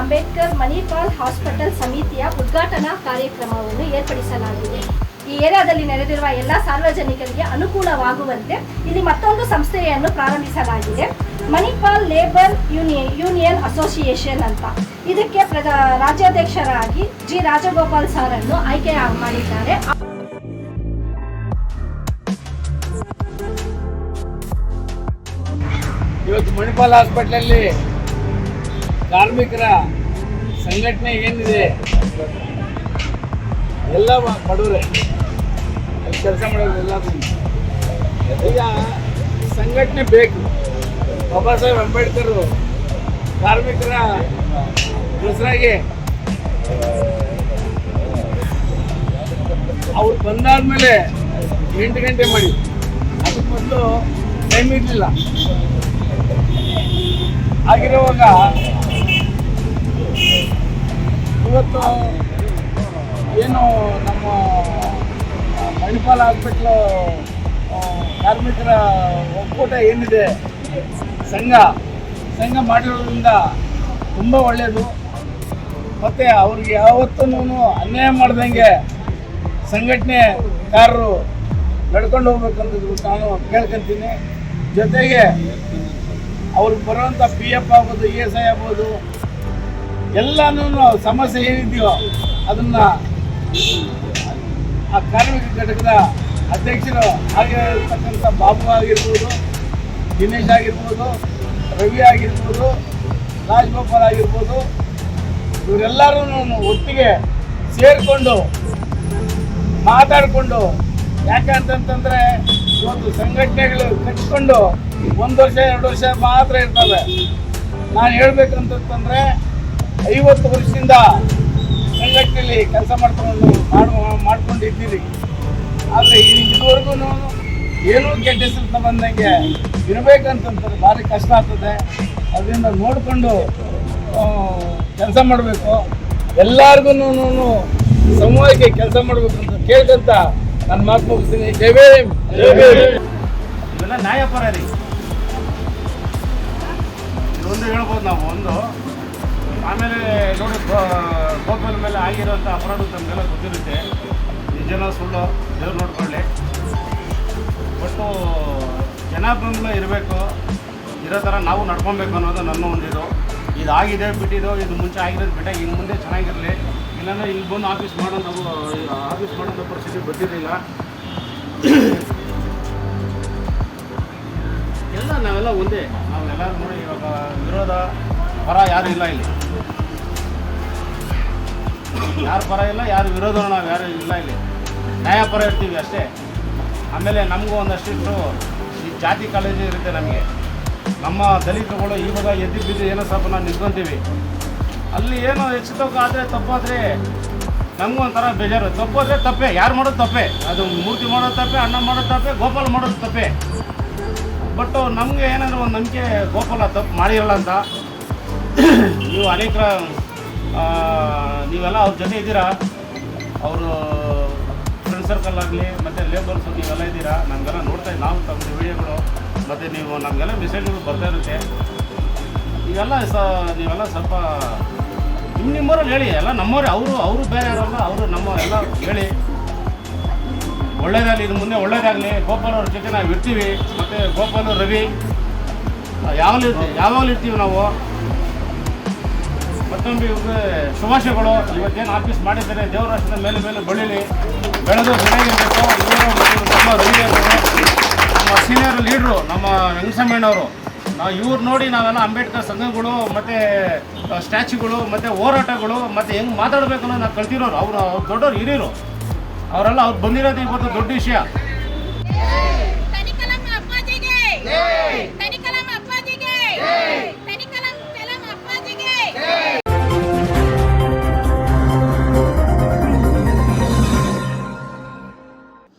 Ambedkar Manipal hospital ಸಮಿತಿಯ ಉದ್ಘಾಟನಾ ಕಾರ್ಯಕ್ರಮವನ್ನು ಏರ್ಪಡಿಸಲಾಗಿದೆ. ಈ ಏರಿಯಾದಲ್ಲಿ ನೆರೆದಿರುವ ಎಲ್ಲ ಸಾರ್ವಜನಿಕರಿಗೆ ಅನುಕೂಲವಾಗುವಂತೆ ಇಲ್ಲಿ ಮತ್ತೊಂದು ಸಂಸ್ಥೆಯನ್ನು ಪ್ರಾರಂಭಿಸಲಾಗಿದೆ. Manipal labour union union association ಅಂತ. ಇದಕ್ಕೆ ರಾಜ್ಯಾಧ್ಯಕ್ಷರಾಗಿ ಜಿ ರಾಜಗೋಪಾಲ್ ಸಾರನ್ನು ಆಯ್ಕೆ ಮಾಡಿದ್ದಾರೆ. ಇವತ್ತು ಮಣಿಪಾಲ್ ಹಾಸ್ಪಿಟ್ಲಲ್ಲಿ ಕಾರ್ಮಿಕರ ಸಂಘಟನೆ ಏನಿದೆ? ಎಲ್ಲ ಬಡವರೇ ಕೆಲಸ ಮಾಡೋರು ಎಲ್ಲ ಈಗ ಸಂಘಟನೆ ಬೇಕು. ಬಾಬಾ ಸಾಹೇಬ್ ಅಂಬೇಡ್ಕರ್ ಕಾರ್ಮಿಕರ ಹೆಸರಾಗಿ ಅವ್ರು ಬಂದಾದ್ಮೇಲೆ ಎಂಟು ಗಂಟೆ ಮಾಡಿ. ಅದಕ್ಕೆ ಮೊದಲು ಟೈಮ್ ಇರಲಿಲ್ಲ. ಆಗಿರುವಾಗ ಇವತ್ತು ಏನು ನಮ್ಮ ಮಣಿಪಾಲ್ ಹಾಸ್ಪಿಟ್ಲು ಕಾರ್ಮಿಕರ ಒಕ್ಕೂಟ ಏನಿದೆ, ಸಂಘ ಸಂಘ ಮಾಡಿರೋದ್ರಿಂದ ತುಂಬ ಒಳ್ಳೆಯದು ಮತ್ತು ಅವ್ರಿಗೆ ಯಾವತ್ತೂ ಅನ್ಯಾಯ ಮಾಡ್ದಂಗೆ ಸಂಘಟನೆಕಾರರು ನಡ್ಕೊಂಡು ಹೋಗ್ಬೇಕಂತ ನಾನು ಕೇಳ್ಕೊಂತೀನಿ. ಜೊತೆಗೆ ಅವ್ರಿಗೆ ಬರುವಂಥ ಪಿ ಎಫ್ ಆಗ್ಬೋದು ಇ ಎಸ್ ಐ ಆಗ್ಬೋದು ಎಲ್ಲನೂ ಸಮಸ್ಯೆ ಏನಿದೆಯೋ ಅದನ್ನು ಆ ಕಾರ್ಮಿಕ ಘಟಕದ ಅಧ್ಯಕ್ಷರು ಆಗಿರತಕ್ಕಂಥ ಬಾಬು ಆಗಿರ್ಬೋದು, ದಿನೇಶ್ ಆಗಿರ್ಬೋದು, ರವಿ ಆಗಿರ್ಬೋದು, ರಾಜ್ಗೋಪಾಲ್ ಆಗಿರ್ಬೋದು ಇವರೆಲ್ಲರೂ ಒಟ್ಟಿಗೆ ಸೇರಿಕೊಂಡು ಮಾತಾಡಿಕೊಂಡು ಯಾಕಂತಂತಂದರೆ ಇವತ್ತು ಸಂಘಟನೆಗಳು ಕಟ್ಕೊಂಡು ಒಂದು ವರ್ಷ, ಎರಡು ವರ್ಷ ಮಾತ್ರ ಇರ್ತವೆ. ನಾನು ಹೇಳ್ಬೇಕಂತಂದ್ರೆ ಐವತ್ತು ವರ್ಷದಿಂದ ಸಂಘಟನೆಯಲ್ಲಿ ಕೆಲಸ ಮಾಡ್ಕೊಂಡು ಮಾಡ್ಕೊಂಡು ಮಾಡ್ಕೊಂಡಿದ್ದೀರಿ. ಆದರೆ ಇದುವರೆಗೂ ಏನೂ ಕೆಟ್ಟ ಹೆಸರು ಬಂದಂಗೆ ಇರಬೇಕಂತಂದ್ರೆ ಭಾರಿ ಕಷ್ಟ ಆಗ್ತದೆ. ಅದರಿಂದ ನೋಡಿಕೊಂಡು ಕೆಲಸ ಮಾಡಬೇಕು. ಎಲ್ಲರಿಗೂ ಸಮೂಹಕ್ಕೆ ಕೆಲಸ ಮಾಡಬೇಕು ಅಂತ ಕೇಳ್ಕಂತ ನನ್ನ ಮಾತು ಮುಗಿಸ್ತೀನಿ. ಜೈ ಭೀಮ್. ಇವೆಲ್ಲ ನ್ಯಾಯಪರ ರೀ. ಇದೊಂದು ಹೇಳ್ಬೋದು ನಾವು ಒಂದು. ಆಮೇಲೆ ನೋಡಿ ಗೋಪಾಲ್ ಮೇಲೆ ಆಗಿರೋಂಥ ಅಪರಾಧ ತಮಗೆಲ್ಲ ಗೊತ್ತಿರುತ್ತೆ. ನಿಜನೋ ಸುಳ್ಳು ದೇವ್ರು ನೋಡ್ಕೊಳ್ಳಿ. ಒಟ್ಟು ಜನ ಬೆಂಬಲ ಇರಬೇಕು ಇರೋ ಥರ ನಾವು ನಡ್ಕೊಬೇಕು ಅನ್ನೋದು ನನ್ನ ಒಂದಿದು. ಇದು ಆಗಿದೆ ಬಿಟ್ಟಿದ್ದು ಇದು ಮುಂಚೆ ಆಗಿರೋದು ಬಿಟ್ಟಾಗ ಇನ್ನು ಮುಂದೆ ಚೆನ್ನಾಗಿರಲಿ. ಇಲ್ಲಾಂದರೆ ಇಲ್ಲಿ ಬಂದು ಆಫೀಸ್ ಮಾಡೋ ನಾವು ಆಫೀಸ್ ಮಾಡೋಂಥ ಪರಿಸ್ಥಿತಿ ಗೊತ್ತಿರಲಿಲ್ಲ ಎಲ್ಲ ನಾವೆಲ್ಲ ಒಂದೇ. ನಾವೆಲ್ಲರೂ ನೋಡಿ ಇವಾಗ ವಿರೋಧ ಪರ ಯಾರು ಇಲ್ಲ ಇಲ್ಲಿ. ಯಾರು ಪರ ಇಲ್ಲ, ಯಾರು ವಿರೋಧ ನಾವು ಯಾರು ಇಲ್ಲ ಇಲ್ಲಿ. ನ್ಯಾಯ ಪರ ಇರ್ತೀವಿ ಅಷ್ಟೇ. ಆಮೇಲೆ ನಮಗೂ ಒಂದಷ್ಟಿಷ್ಟು ಈ ಜಾತಿ ಕಾಲೇಜು ಇರುತ್ತೆ ನಮಗೆ. ನಮ್ಮ ದಲಿತಗಳು ಇವಾಗ ಎದ್ದು ಬಿದ್ದು ಏನೋ ಸ್ವಲ್ಪ ನಾವು ನಿಂತ್ಕೊಂತೀವಿ. ಅಲ್ಲಿ ಏನೋ ಹೆಚ್ಚು ತಪ್ಪು ಆದರೆ ತಪ್ಪಾದರೆ ನಮಗೂ ಒಂಥರ ಬೇಜಾರು. ತಪ್ಪಾದರೆ ತಪ್ಪೇ. ಯಾರು ಮಾಡೋದು ತಪ್ಪೆ? ಅದು ಮೂರ್ತಿ ಮಾಡೋದು ತಪ್ಪೆ, ಅಣ್ಣ ಮಾಡೋದು ತಪ್ಪೆ, ಗೋಪಾಲ್ ಮಾಡೋದು ತಪ್ಪೆ. ಬಟ್ ನಮಗೆ ಏನಾದರೂ ಒಂದು ನಂಬಿಕೆ, ಗೋಪಾಲ ತಪ್ಪು ಮಾಡಿರಲ್ಲ ಅಂತ. ನೀವು ಅನೇಕ ನೀವೆಲ್ಲ ಅವ್ರ ಜೊತೆ ಇದ್ದೀರಾ? ಅವರು ಫ್ರೆಂಡ್ ಸರ್ಕಲ್ ಆಗಲಿ, ಮತ್ತು ಲೇಬರ್ಸು ನೀವೆಲ್ಲ ಇದ್ದೀರಾ? ನಮಗೆಲ್ಲ ನೋಡ್ತಾ ನಾವು ತಮ್ಮ ವಿಡಿಯೋಗಳು, ಮತ್ತು ನೀವು ನಮಗೆಲ್ಲ ಮೆಸೇಜ್ಗಳು ಬರ್ತಾ ಇರುತ್ತೆ. ಇವೆಲ್ಲ ಸ ನೀವೆಲ್ಲ ಸ್ವಲ್ಪ ನಿಮ್ಮ ನಿಮ್ಮವರಲ್ಲಿ ಹೇಳಿ, ಎಲ್ಲ ನಮ್ಮವ್ರೆ, ಅವರು ಅವರು ಬೇರೆ ಯಾರಲ್ಲ, ಅವರು ನಮ್ಮ ಎಲ್ಲ ಹೇಳಿ. ಒಳ್ಳೇದಾಗಲಿ, ಇದು ಮುಂದೆ ಒಳ್ಳೇದಾಗಲಿ. ಗೋಪಾಲ್ ಅವ್ರ ಜೊತೆ ನಾವು ಇರ್ತೀವಿ. ಮತ್ತು ಗೋಪಾಲ್ ರವಿ ಯಾವಾಗಲೂ ಯಾವಾಗಲೂ ಇರ್ತೀವಿ ನಾವು. ಕುಟುಂಬಿಗೆ ಶುಭಾಶಯಗಳು ಇವತ್ತೇನು ಆಫೀಸ್ ಮಾಡಿದ್ದಾರೆ ದೇವರ ಮೇಲೆ ಮೇಲೆ ಬೆಳೀಲಿ ಬೆಳೆದು ಬೆಳೆಯಬೇಕು ನಮ್ಮ ನಮ್ಮ ಸೀನಿಯರ್ ಲೀಡ್ರು ನಮ್ಮ ವೆಂಕಟರಾಮಣ್ಣವರು ನಾವು ಇವ್ರು ನೋಡಿ ನಾವೆಲ್ಲ ಅಂಬೇಡ್ಕರ್ ಸಂಘಗಳು, ಮತ್ತು ಸ್ಟ್ಯಾಚ್ಯುಗಳು, ಮತ್ತು ಹೋರಾಟಗಳು, ಮತ್ತು ಹೆಂಗೆ ಮಾತಾಡಬೇಕು ಅನ್ನೋ ನಾವು ಕಲ್ತಿರೋರು. ಅವರು, ಅವ್ರು ದೊಡ್ಡವ್ರು ಹಿರಿಯರು. ಅವರೆಲ್ಲ ಅವ್ರು ಬಂದಿರೋದು ಇವತ್ತು ದೊಡ್ಡ ವಿಷಯ. Hey!